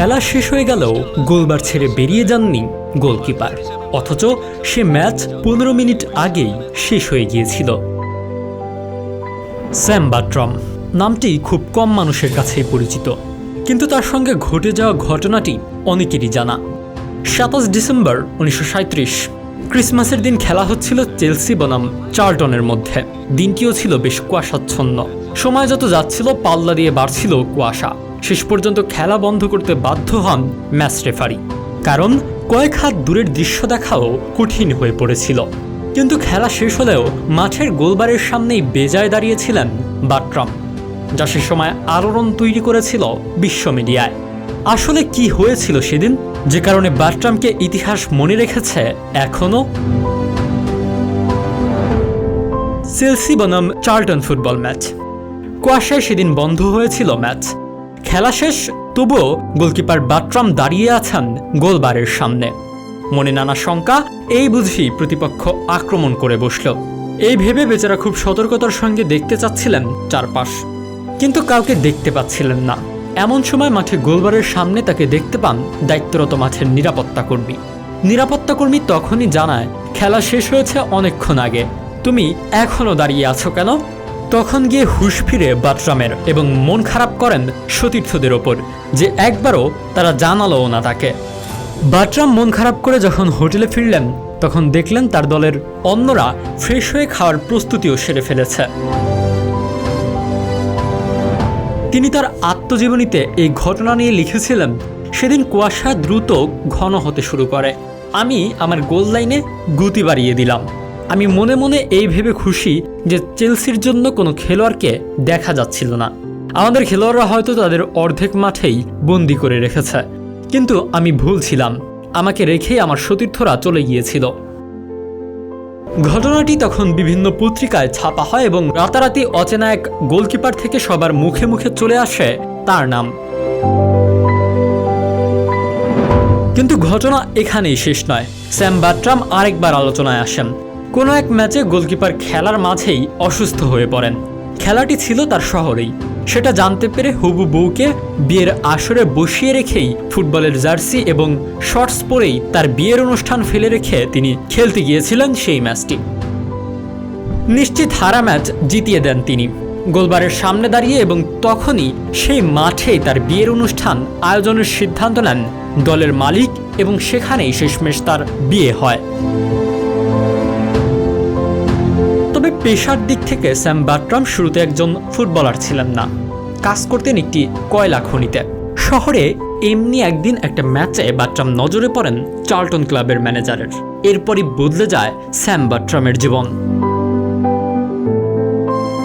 খেলা শেষ হয়ে গেলেও গোলবার ছেড়ে বেরিয়ে যাননি গোলকিপার। অথচ সে ম্যাচ পনেরো মিনিট আগেই শেষ হয়ে গিয়েছিল। স্যাম বাট্রম, নামটি খুব কম মানুষের কাছেই পরিচিত। কিন্তু তার সঙ্গে ঘটে যাওয়া ঘটনাটি অনেকেরই জানা। সাতাশ ডিসেম্বর উনিশশো ক্রিসমাসের দিন খেলা হচ্ছিল চেলসি বনাম চার্লটনের মধ্যে। দিনটিও ছিল বেশ কুয়াশাচ্ছন্ন। সময় যত যাচ্ছিল, পাল্লা দিয়ে বাড়ছিল কুয়াশা। শেষ পর্যন্ত খেলা বন্ধ করতে বাধ্য হন ম্যাচ রেফারি। কারণ কয়েক হাত দূরের দৃশ্য দেখাও কঠিন হয়ে পড়েছিল। কিন্তু খেলা শেষ হলেও মাঠের গোলবারের সামনেই বেজায় দাঁড়িয়েছিলেন বাট্রাম, যা সে সময় আলোড়ন তৈরি করেছিল বিশ্ব মিডিয়ায়। আসলে কি হয়েছিল সেদিন? যে কারণে বাট্রামকে ইতিহাস মনে রেখেছে এখনও চেলসি বনাম চার্লটন ফুটবল ম্যাচ। কুয়াশায় সেদিন বন্ধ হয়েছিল ম্যাচ। খেলা শেষ, তবুও গোলকিপার বাট্রাম দাঁড়িয়ে আছেন গোলবারের সামনে। মনে নানা শঙ্কা, এই বুঝি প্রতিপক্ষ আক্রমণ করে বসল। এই ভেবে বেচারা খুব সতর্কতার সঙ্গে দেখতে চাচ্ছিলেন চারপাশ। কিন্তু কাউকে দেখতে পাচ্ছিলেন না। এমন সময় মাঠে গোলবারের সামনে তাকে দেখতে পান দায়িত্বরত মাঠের নিরাপত্তা কর্মী। নিরাপত্তা কর্মী তখনই জানায়, খেলা শেষ হয়েছে অনেকক্ষণ আগে। তুমি এখনও দাঁড়িয়ে আছো কেন? তখন গিয়ে হুশ ফিরে বাটরামের এবং মন খারাপ করেন সতীর্থদের ওপর, যে একবারও তারা জানালোও না তাকে। বাটরাম মন খারাপ করে যখন হোটেলে ফিরলেন, তখন দেখলেন তার দলের অন্যরা ফ্রেশ হয়ে খাওয়ার প্রস্তুতিও সেরে ফেলেছে। তিনি তার আত্মজীবনীতে এই ঘটনা নিয়ে লিখেছিলেন, সেদিন কুয়াশা দ্রুত ঘন হতে শুরু করে। আমি আমার গোল লাইনে গতি বাড়িয়ে দিলাম। আমি মনে মনে এই ভেবে খুশি যে চেলসির জন্য কোনো খেলোয়াড়কে দেখা যাচ্ছিল না। আমাদের খেলোয়াড়রা হয়তো তাদের অর্ধেক মাঠেই বন্দি করে রেখেছে। কিন্তু আমি ভুল ছিলাম। আমাকে রেখেই আমার সতীর্থরা চলে গিয়েছিল। ঘটনাটি তখন বিভিন্ন পত্রিকায় ছাপা হয় এবং রাতারাতি অচেনা এক গোলকিপার থেকে সবার মুখে মুখে চলে আসে তার নাম। কিন্তু ঘটনা এখানেই শেষ নয়। স্যাম বাট্রাম আরেকবার আলোচনায় আসেন। কোনো এক ম্যাচে গোলকিপার খেলার মাঝেই অসুস্থ হয়ে পড়েন। খেলাটি ছিল তার শহরেই। সেটা জানতে পেরে হবু বউকে বিয়ের আসরে বসিয়ে রেখেই ফুটবলের জার্সি এবং শর্টস পরেই তার বিয়ের অনুষ্ঠান ফেলে রেখে তিনি খেলতে গিয়েছিলেন সেই ম্যাচটি। নিশ্চিত হারা ম্যাচ জিতিয়ে দেন তিনি। গোলবারের সামনে দাঁড়িয়ে এবং তখনই সেই মাঠেই তার বিয়ের অনুষ্ঠান আয়োজনের সিদ্ধান্ত নেন দলের মালিক এবং সেখানেই শেষমেশ তার বিয়ে হয়। পেশার দিক থেকে স্যাম বাট্রাম শুরুতে একজন ফুটবলার ছিলেন না। কাজ করতেন একটি কয়লা খনিতে। শহরে এমনি একদিন একটা ম্যাচে বাট্রাম নজরে পড়েন চার্লটন ক্লাবের ম্যানেজারের। এরপরই বদলে যায় স্যাম বাট্রামের জীবন।